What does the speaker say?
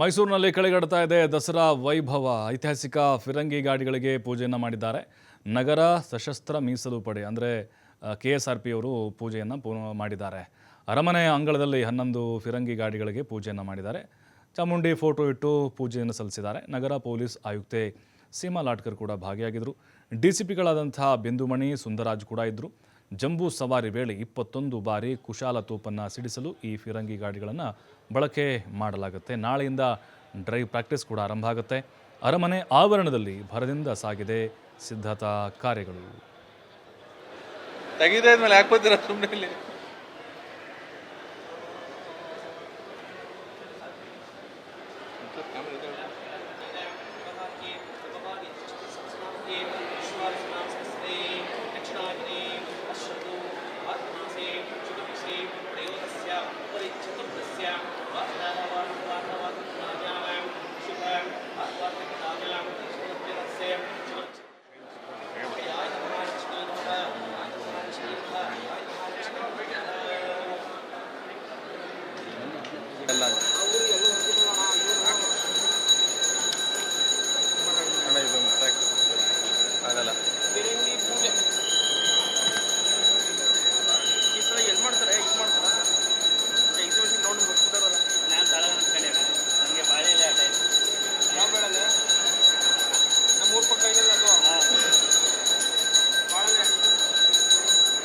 ಮೈಸೂರಿನಲ್ಲಿ ಕಳೆಗಡ್ತಾ ಇದೆ ದಸರಾ ವೈಭವ. ಐತಿಹಾಸಿಕ ಫಿರಂಗಿ ಗಾಡಿಗಳಿಗೆ ಪೂಜೆಯನ್ನು ಮಾಡಿದ್ದಾರೆ. ನಗರ ಸಶಸ್ತ್ರ ಮೀಸಲು ಪಡೆ ಅಂದರೆ ಕೆ ಎಸ್ ಆರ್ ಪಿ ಅವರು ಪೂಜೆಯನ್ನು ಪೂ ಮಾಡಿದ್ದಾರೆ. ಅರಮನೆ ಅಂಗಳದಲ್ಲಿ ಹನ್ನೊಂದು ಫಿರಂಗಿ ಗಾಡಿಗಳಿಗೆ ಪೂಜೆಯನ್ನು ಮಾಡಿದ್ದಾರೆ. ಚಾಮುಂಡಿ ಫೋಟೋ ಇಟ್ಟು ಪೂಜೆಯನ್ನು ಸಲ್ಲಿಸಿದ್ದಾರೆ. ನಗರ ಪೊಲೀಸ್ ಆಯುಕ್ತೆ ಸೀಮಾ ಲಾಟ್ಕರ್ ಕೂಡ ಭಾಗಿಯಾಗಿದ್ದರು ಡಿ ಸಿ ಪಿಗಳಾದಂಥ ಬಿಂದುಮಣಿ, ಸುಂದರಾಜ್ ಕೂಡ ಇದ್ದರು ಜಂಬೂ ಸವಾರಿ ವೇಳೆ ಇಪ್ಪತ್ತೊಂದು ಬಾರಿ ಕುಶಾಲ ತೋಪನ್ನು ಸಿಡಿಸಲು ಈ ಫಿರಂಗಿ ಗಾಡಿಗಳನ್ನು ಬಳಕೆ ಮಾಡಲಾಗುತ್ತೆ. ನಾಳೆಯಿಂದ ಡ್ರೈವ್ ಪ್ರಾಕ್ಟೀಸ್ ಕೂಡ ಆರಂಭ ಆಗುತ್ತೆ. ಅರಮನೆ ಆವರಣದಲ್ಲಿ ಭರದಿಂದ ಸಾಗಿದೆ ಸಿದ್ಧತಾ ಕಾರ್ಯಗಳು. ಸುಮ್ಮನೆ there.